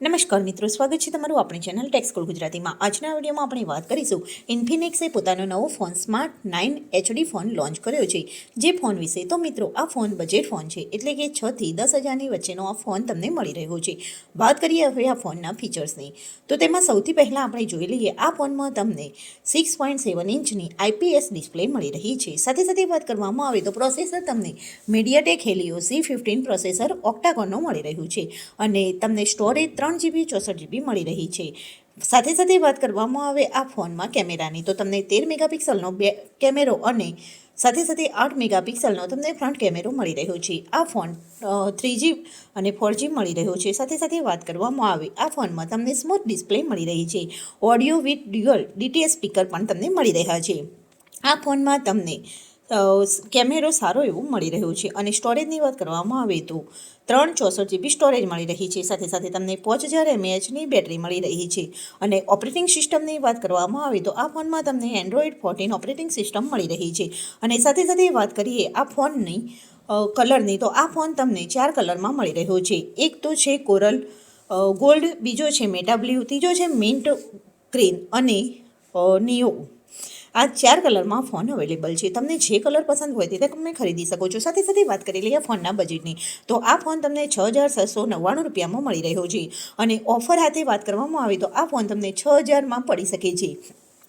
નમસ્કાર મિત્રો, સ્વાગત છે તમારું આપણી ચેનલ ટેક્સકોલ ગુજરાતીમાં. આજના વિડીયોમાં આપણે વાત કરીશું ઇન્ફિનિક્સે પોતાનો નવો phone smart nine HD phone launch કર્યો છે. જે ફોન વિશે તો મિત્રો, આ ફોન બજેટ ફોન છે. એટલે કે છથી દસ હજારની વચ્ચેનો આ ફોન તમને મળી રહ્યો છે. વાત કરીએ હવે આ ફોનના ફીચર્સની તો તેમાં સૌથી પહેલાં આપણે જોઈ લઈએ, આ ફોનમાં તમને સિક્સ પોઈન્ટ સેવન ઇંચની આઈપીએસ ડિસ્પ્લે મળી રહી છે. સાથે સાથે વાત કરવામાં આવે તો પ્રોસેસર તમને MediaTek Helio C fifteen processor ઓક્ટાકોનનો મળી રહ્યું છે. અને તમને સ્ટોરેજ ત્રણ જીબી ચોસઠ જીબી મળી રહી છે. સાથે સાથે વાત કરવામાં આવે આ ફોનમાં કેમેરાની, તો તમને તેર મેગાપિક્સલનો બે કેમેરો અને સાથે સાથે આઠ મેગાપિક્સલનો તમને ફ્રન્ટ કેમેરો મળી રહ્યો છે. આ ફોન થ્રીજી અને ફોરજી મળી રહ્યો છે. સાથે સાથે વાત કરવામાં આવે, આ ફોનમાં તમને સ્મૂથ ડિસ્પ્લે મળી રહી છે. Audio, with dual DTS speaker પણ તમને મળી રહ્યા છે. આ ફોનમાં તમને કેમેરો સારો એવો મળી રહ્યો છે અને સ્ટોરેજની વાત કરવામાં આવે તો ત્રણ ચોસઠ જીબી સ્ટોરેજ મળી રહી છે. સાથે સાથે તમને પાંચ હજાર એમએચની બેટરી મળી રહી છે. અને ઓપરેટિંગ સિસ્ટમની વાત કરવામાં આવે તો આ ફોનમાં તમને એન્ડ્રોઈડ ફોર્ટીન ઓપરેટિંગ સિસ્ટમ મળી રહી છે. અને સાથે સાથે વાત કરીએ આ ફોનની કલરની તો આ ફોન તમને ચાર કલરમાં મળી રહ્યો છે. એક તો છે કોરલ ગોલ્ડ બીજો છે મેટા બ્લ્યુ ત્રીજો છે મિન્ટ ગ્રીન અને નિયો આ ચાર કલરમાં ફોન અવેલેબલ છે. તમને જે કલર પસંદ હોય તે તમે ખરીદી શકો છો. સાથે સાથે વાત કરી લઈએ ફોનના બજેટની, તો આ ફોન તમને છ હજાર છસો નવ્વાણું રૂપિયામાં મળી રહ્યો છે. અને ઓફર હાથે વાત કરવામાં આવે તો આ ફોન તમને છ હજારમાં પડી શકે છે.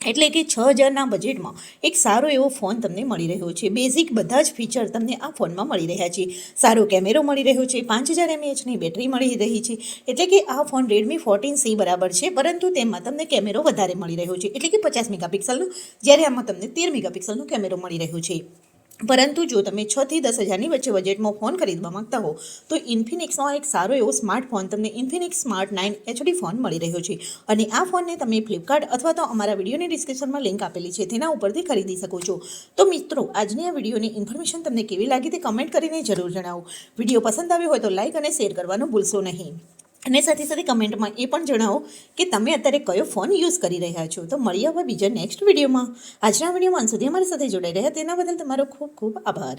એટલે કે છ હજારના બજેટમાં એક સારો એવો ફોન તમને મળી રહ્યો છે. બેઝિક બધા જ ફીચર તમને આ ફોનમાં મળી રહ્યા છે. સારો કેમેરો મળી રહ્યો છે, પાંચ હજાર એમએચની બેટરી મળી રહી છે. એટલે કે આ ફોન રેડમી ફોર્ટીન સી બરાબર છે, પરંતુ તેમાં તમને કેમેરો વધારે મળી રહ્યો છે. એટલે કે પચાસ મેગાપિક્સલનો જ્યારે આમાં તમને તેર મેગાપિક્સલનો કેમેરો મળી રહ્યો છે. પરંતુ જો તમે છ થી દસ હજારની વચ્ચે બજેટમાં ફોન ખરીદવા માંગતા હો, તો ઇન્ફિનિક્સનો એક સારો એવો સ્માર્ટફોન તમને Infinix smart nine HD phone મળી રહ્યો છે. અને આ ફોનને તમે ફ્લિપકાર્ટ અથવા તો અમારા વિડીયોની ડિસ્ક્રિપ્શનમાં લિંક આપેલી છે, તેના ઉપરથી ખરીદી શકો છો. તો મિત્રો, આજની આ વિડીયોની ઇન્ફોર્મેશન તમને કેવી લાગી તે કમેન્ટ કરીને જરૂર જણાવો. વીડિયો પસંદ આવ્યો હોય તો લાઇક અને શેર કરવાનું ભૂલશો નહીં. અને સાથે સાથે કમેન્ટમાં એ પણ જણાવો કે તમે અત્યારે કયો ફોન યુઝ કરી રહ્યા છો. તો મળીએ હવે બીજા નેક્સ્ટ વિડીયોમાં આજના વિડીયોમાં અંત સુધી અમારી સાથે જોડાઈ રહ્યા. તેના બદલ તમારો ખૂબ ખૂબ આભાર.